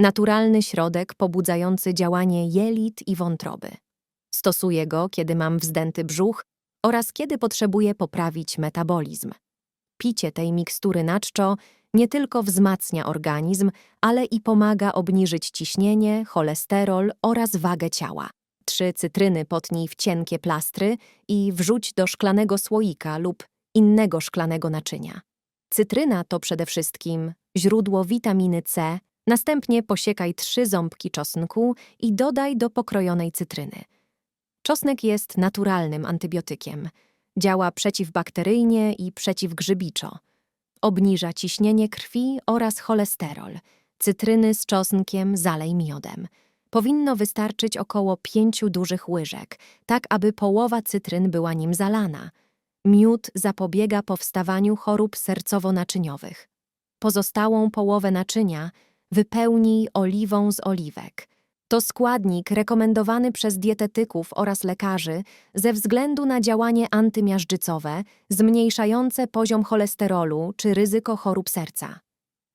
Naturalny środek pobudzający działanie jelit i wątroby. Stosuję go, kiedy mam wzdęty brzuch oraz kiedy potrzebuję poprawić metabolizm. Picie tej mikstury na czczo nie tylko wzmacnia organizm, ale i pomaga obniżyć ciśnienie, cholesterol oraz wagę ciała. Trzy cytryny potnij w cienkie plastry i wrzuć do szklanego słoika lub innego szklanego naczynia. Cytryna to przede wszystkim źródło witaminy C, następnie posiekaj trzy ząbki czosnku i dodaj do pokrojonej cytryny. Czosnek jest naturalnym antybiotykiem. Działa przeciwbakteryjnie i przeciwgrzybiczo. Obniża ciśnienie krwi oraz cholesterol. Cytryny z czosnkiem zalej miodem. Powinno wystarczyć około pięciu dużych łyżek, tak aby połowa cytryn była nim zalana. Miód zapobiega powstawaniu chorób sercowo-naczyniowych. Pozostałą połowę naczynia wypełnij oliwą z oliwek. To składnik rekomendowany przez dietetyków oraz lekarzy ze względu na działanie antymiażdżycowe, zmniejszające poziom cholesterolu czy ryzyko chorób serca.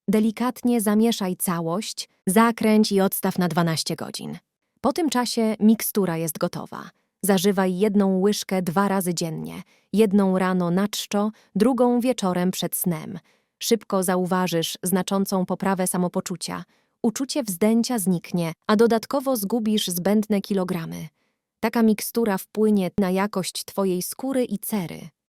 Delikatnie zamieszaj całość, zakręć i odstaw na 12 godzin. Po tym czasie mikstura jest gotowa. Zażywaj jedną łyżkę dwa razy dziennie, jedną rano na czczo, drugą wieczorem przed snem. Szybko zauważysz znaczącą poprawę samopoczucia. Uczucie wzdęcia zniknie, a dodatkowo zgubisz zbędne kilogramy. Taka mikstura wpłynie na jakość Twojej skóry i cery.